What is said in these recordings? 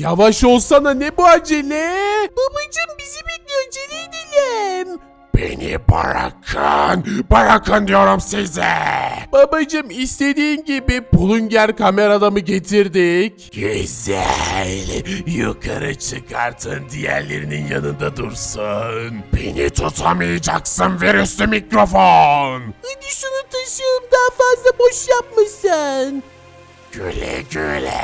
Yavaş olsana ne bu acele? Babacım bizi bekliyor acele edelim. Beni bırakın. Bırakın diyorum size. Babacım istediğin gibi Pulunger kamera adamı getirdik. Güzel. Yukarı çıkartın diğerlerinin yanında dursun. Beni tutamayacaksın virüslü mikrofon. Hadi şunu taşıyalım daha fazla boş yapmasın. Güle güle.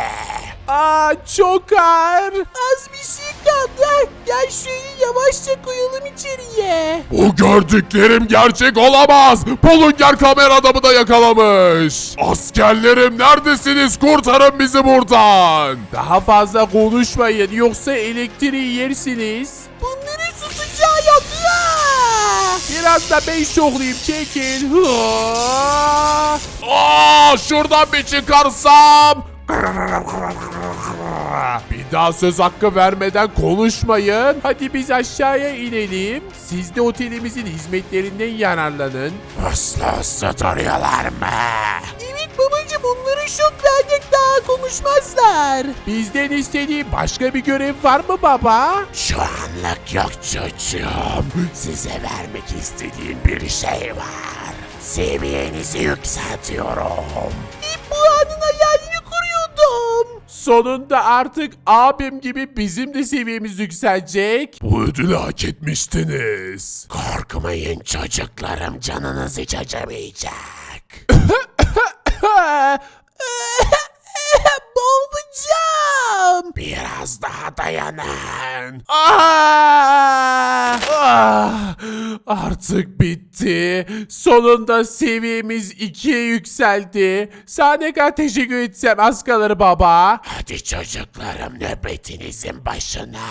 Aa çok ağır. Az bir şey kaldı. Gel şöyle yavaşça koyalım içeriye. Bu gördüklerim gerçek olamaz. Polunger kamera adamı da yakalamış. Askerlerim neredesiniz? Kurtarın bizi buradan. Daha fazla konuşmayın yoksa elektriği yersiniz. Bunları tutacağı yok ya. Biraz da ben şoklayayım çekil. Aa, şuradan bir çıkarsam. Bir daha söz hakkı vermeden konuşmayın. Hadi biz aşağıya inelim. Siz de otelimizin hizmetlerinden yararlanın. Hızlı hızlı duruyorlar mı? Evet babacım onları şok verdik daha konuşmazlar. Bizden istediği başka bir görev var mı baba? Şu anlık yok çocuğum. Size vermek istediğim bir şey var. Seviyenizi yükseltiyorum. Hep bu anın hayalini kuruyordum. Sonunda artık abim gibi bizim de seviyemiz yükselecek. Bu ödülü hak etmiştiniz. Korkmayın çocuklarım canınız hiç acımayacak. Boğulacağım. Biraz daha dayanın. Ah! Ah! Artık bitti. Sonunda seviyemiz ikiye yükseldi. Sana ne kadar teşekkür etsem az kalır baba. Hadi çocuklarım nöbetinizin başına.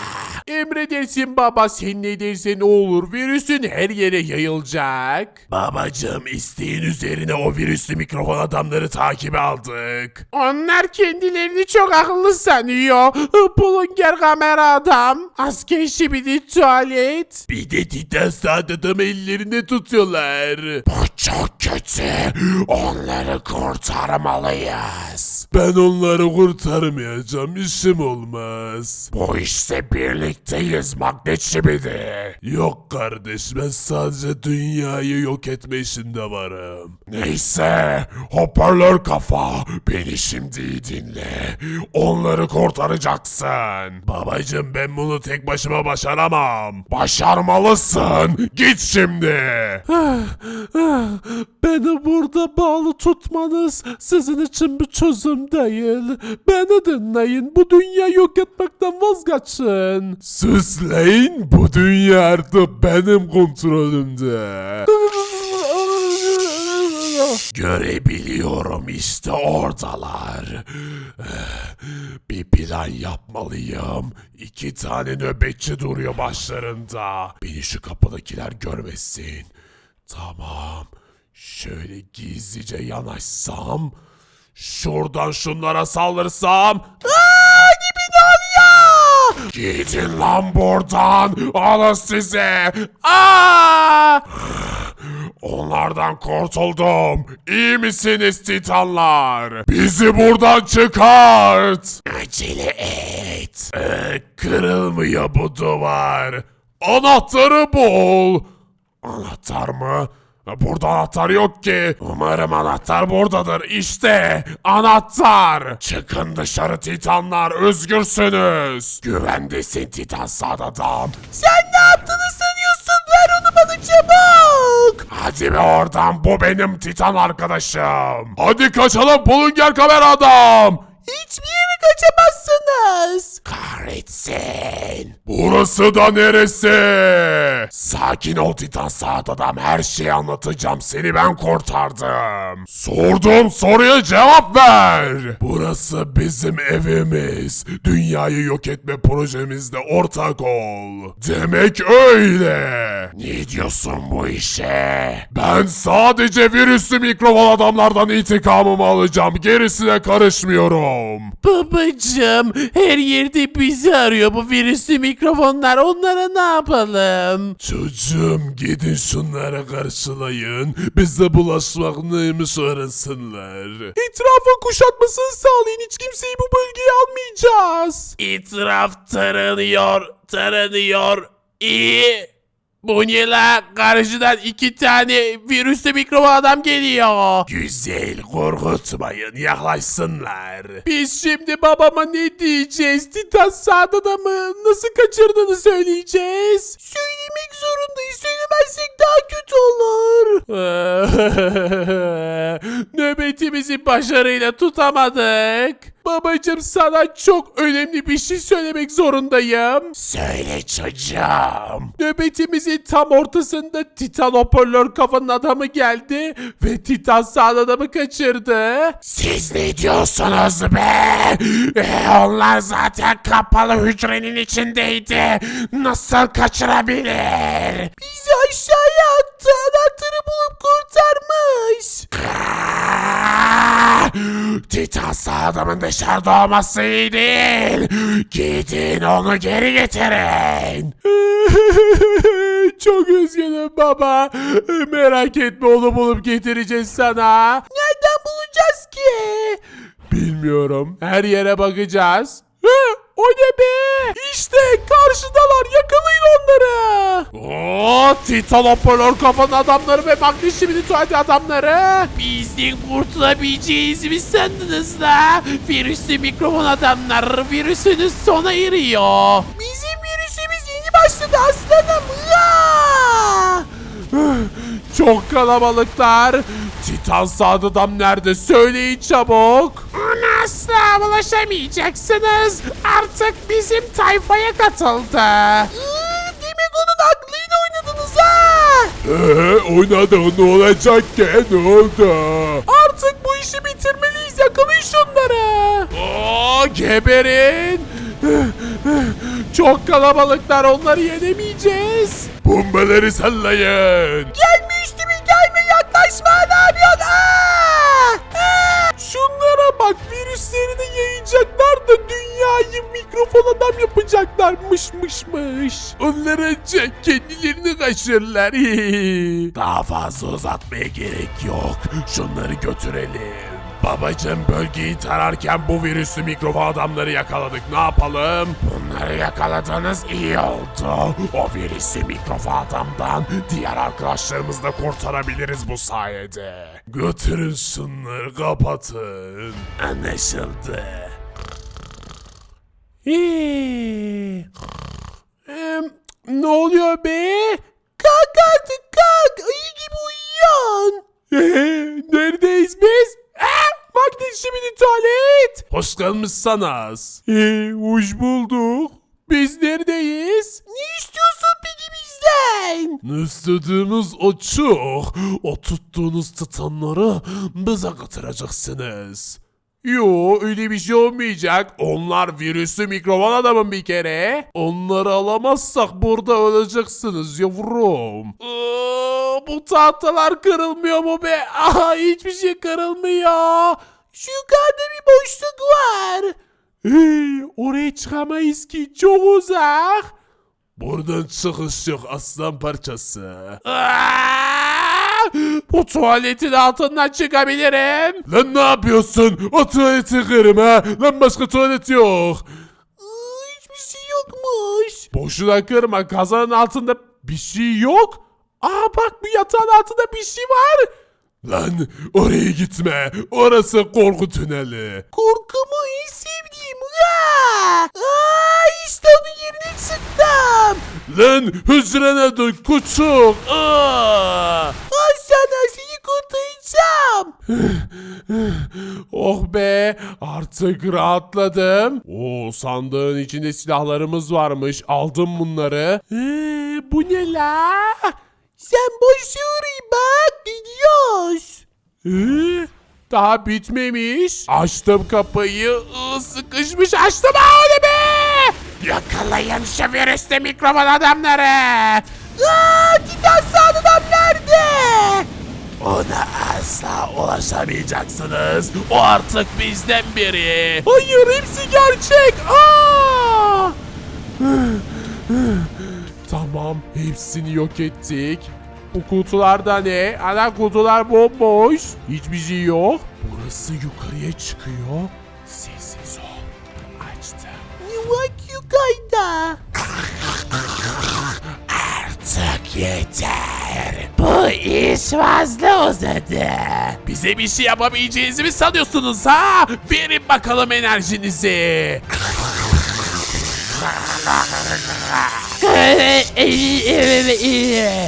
Emredersin baba sen ne dersen o olur. Virüsün her yere yayılacak. Babacım isteğin üzerine o virüslü mikrofon adamları takibe aldık. Onlar kendilerini çok akıllı sanıyor. Pulunger kamera adam. Asker şibidi tuvalet. Bir de Titan Saat adamı ellerinde tutuyorlar. Bu çok kötü. Onları kurtarmalıyız. Ben onları kurtarmayacağım. İşim olmaz. Bu işte birlikteyiz magnet şibidi. Yok kardeş ben sadece dünyayı yok etme işinde varım. Neyse hoparlör kafa beni şimdi iyi dinle. Onları kurtaracaksın. Babacım ben bunu tek başıma başaramam. Başarmalısın. Git şimdi. Beni burada bağlı tutmanız sizin için bir çözüm değil. Beni dinleyin. Bu dünya yok etmekten vazgeçin. Süsleyin bu dünya artık benim kontrolümde. Görebiliyorum işte oradalar. Bir plan yapmalıyım. İki tane nöbetçi duruyor başlarında. Beni şu kapıdakiler görmesin. Tamam. Şöyle gizlice yanaşsam. Şuradan şunlara saldırsam. Gidin lan buradan. Alın size. Aa! Onlardan kurtuldum. İyi misiniz titanlar? Bizi buradan çıkart. Acele et. Ee, kırılmıyor bu duvar. Anahtarı bul. Anahtar mı? Burada anahtar yok ki. Umarım anahtar buradadır. İşte anahtar. Çıkın dışarı titanlar. Özgürsünüz. Güvendesin titan sağdadan. Sen ne yaptığını sanıyorsun? Ver onu bana çabuk. Hadi be oradan bu benim titan arkadaşım. Hadi kaçalım Pulunger kamera adam. Hiçbir yere kaçamazsınız. Kahretsin. Burası da neresi? Sakin ol Titan Saat Adam. Her şeyi anlatacağım. Seni ben kurtardım. Sorduğum soruya cevap ver. Burası bizim evimiz. Dünyayı yok etme projemizde ortak ol. Demek öyle. Ne diyorsun bu işe? Ben sadece virüslü mikrofon adamlardan intikamımı alacağım. Gerisine karışmıyorum. Babacım her yerde bizi arıyor bu virüslü mikrofonlar. Onlara ne yapalım? Çocuğum gidin şunlara karşılayın. Bize bulaşmak neymiş öğrensinler. Etrafa kuşatmasını sağlayın. Hiç kimseyi bu bölgeye almayacağız. İtiraf taranıyor, taranıyor. İyi. Bu ne la? Karşıdan iki tane virüslü mikrofon adam geliyor. Güzel, korkutmayın, yaklaşsınlar. Biz şimdi babama ne diyeceğiz? Titan sağda da mı? Nasıl kaçırdığını söyleyeceğiz. Söylemek zorundayız. Söylemezsek daha kötü olur. Nöbetimizi başarıyla tutamadık. Babacım sana çok önemli bir şey söylemek zorundayım. Söyle çocuğum. Nöbetimizin tam ortasında Titan hoparlör kafanın adamı geldi ve Titan sağ adamı kaçırdı. Siz ne diyorsunuz be? Ee, onlar zaten kapalı hücrenin içindeydi. Nasıl kaçırabilir? Bizi aşağıya attı. Anahtarı bulup kurtarmış. Titan sağ adamın dışarıda olması iyi değil. Gidin onu geri getirin. Çok üzgünüm baba. Merak etme onu bulup getireceğiz sana. Nereden bulacağız ki? Bilmiyorum. Her yere bakacağız. O ne be? İşte karşıdalar yakalayın onları. Oo, Titan hoparlör kafanın adamları ve magnesium tuvalet adamları. Bizden kurtulabileceğinizi mi sandınız la? Virüslü mikrofon adamlar virüsünüz sona eriyor. Bizim virüsümüz yeni başladı aslanım. Aa! Çok kalabalıklar. Titan sağdadan nerede? Söyleyin çabuk. Asla bulaşamayacaksınız. Artık bizim tayfaya katıldı. Iı, Demek onun aklıyla oynadınız ha. Ee, oynadı ne olacak ki? Ne oldu? Artık bu işi bitirmeliyiz. Yakalayın şunları. Oo, geberin. Çok kalabalıklar. Onları yenemeyeceğiz. Bombaları sallayın. Mikrofon adam yapacaklarmış mış mış. Onlar önce kendilerini kaçırırlar. Daha fazla uzatmaya gerek yok. Şunları götürelim. Babacım bölgeyi tararken bu virüslü mikrofon adamları yakaladık. Ne yapalım? Bunları yakaladınız iyi oldu. O virüslü mikrofon adamdan diğer arkadaşlarımızı da kurtarabiliriz bu sayede. Götürün şunları kapatın. Anlaşıldı. Ee, ne oluyor be? Kalk artık kalk ayı gibi uyuyorsun. Neredeyiz biz? Bak ne şimdi tuvalet. Hoş gelmişsiniz. Ee, hoş bulduk. Biz neredeyiz? Ne istiyorsun peki bizden? İstediğimiz o çok. O tuttuğunuz titanları bize getireceksin. Yo öyle bir şey olmayacak. Onlar virüslü mikrofon adamın bir kere. Onları alamazsak burada öleceksiniz yavrum. Aa, bu tahtalar kırılmıyor mu be? Aha hiçbir şey kırılmıyor. Şu yukarıda bir boşluk var. Hey, oraya çıkamayız ki çok uzak. Buradan çıkış yok aslan parçası. Aa, bu tuvaletin altından çıkabilirim. Lan ne yapıyorsun? O tuvaleti kırım ha. Lan başka tuvalet yok. Iı, hiçbir şey yokmuş. Boşuna kırma kazanın altında bir şey yok. Aa bak bu yatağın altında bir şey var. Lan oraya gitme. Orası korku tüneli. Korkumu en sevdiğim. Aa! İşte onun yerine çıktım. Lan hücrene dön küçük. Aa! Al sana seni kurtaracağım. Oh be artık rahatladım. Oo sandığın içinde silahlarımız varmış. Aldım bunları. Ee, bu ne la? Sen boş yürü bak gidiyoruz. Ee, daha bitmemiş. Açtım kapıyı. Iı, sıkışmış açtım. Aa, ne be? Yakalayın şu virüslü mikrofon adamları. Aa, Titan sağdan nerede? Ona asla ulaşamayacaksınız. O artık bizden biri. Hayır hepsi gerçek. Aa! Tamam. Hepsini yok ettik. Bu kutularda ne? Ana kutular bomboş. Hiçbir şey yok. Burası yukarıya çıkıyor. Yukarıda. Artık yeter. Bu iş fazla uzadı. Bize bir şey yapabileceğinizi mi sanıyorsunuz ha? Verin bakalım enerjinizi.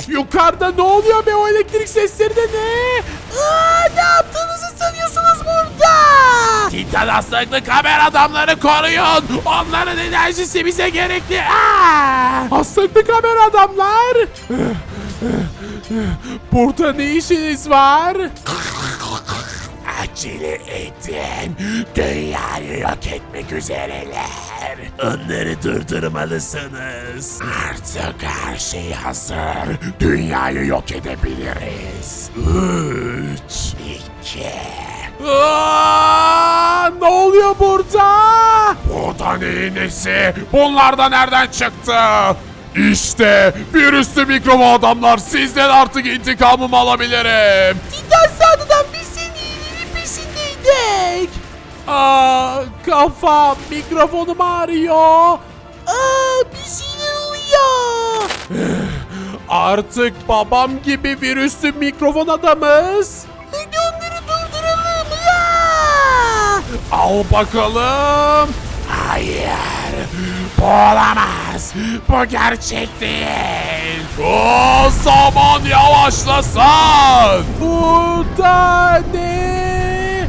Yukarıda ne oluyor be o elektrik sesleri de ne? Aa, ne? Titan hastalıklı kamera adamları koruyun. Onların enerjisi bize gerekli. Aa! Hastalıklı kamera adamlar. Burada ne işiniz var? Acele edin. Dünyayı yok etmek üzereler. Onları durdurmalısınız. Artık her şey hazır. Dünyayı yok edebiliriz. Üç, iki. Aa, ne oluyor burada? Bu da neyin nesi? Bunlar da nereden çıktı? İşte virüslü mikrobu adamlar sizden artık intikamımı alabilirim. Titan sağdan biz senin iyiliğinin peşindeydik. Aa, kafam mikrofonum ağrıyor. Aa, bir şeyler oluyor. Artık babam gibi virüslü mikrofon adamız. Al bakalım. Hayır. Bu olamaz. Bu gerçek değil. O zaman yavaşlasın. Bu da ne?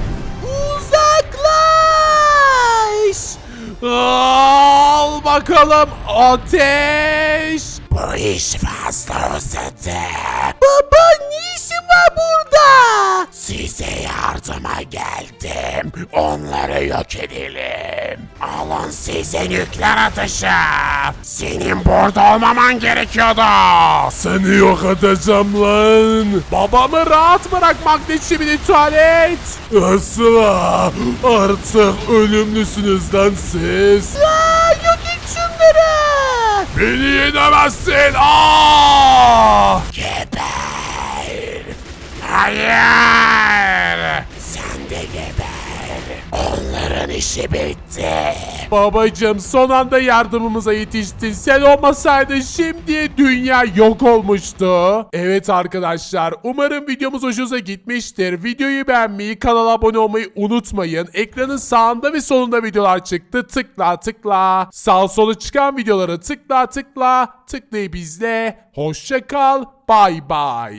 Uzaklaş. Al bakalım ateş. Bu iş fazla uzadı. Baba ne işin var burada? Size yardıma geldim. Onları yok edelim. Alın size nükleer atışı. Senin burada olmaman gerekiyordu. Seni yok edeceğim lan. Babamı rahat bırak magnet tuvalet. Asla artık ölümlüsünüz lan siz. Aa, yok et şunları. Beni yenemezsin. Aa! Geber. Hayır. Sen de geber. Onların işi bitti. Babacım son anda yardımımıza yetiştin. Sen olmasaydın şimdi dünya yok olmuştu. Evet arkadaşlar umarım videomuz hoşunuza gitmiştir. Videoyu beğenmeyi, kanala abone olmayı unutmayın. Ekranın sağında ve solunda videolar çıktı. Tıkla tıkla. Sağ solu çıkan videoları tıkla tıkla. Tıklayıp izle. Hoşça kal. Bay bay.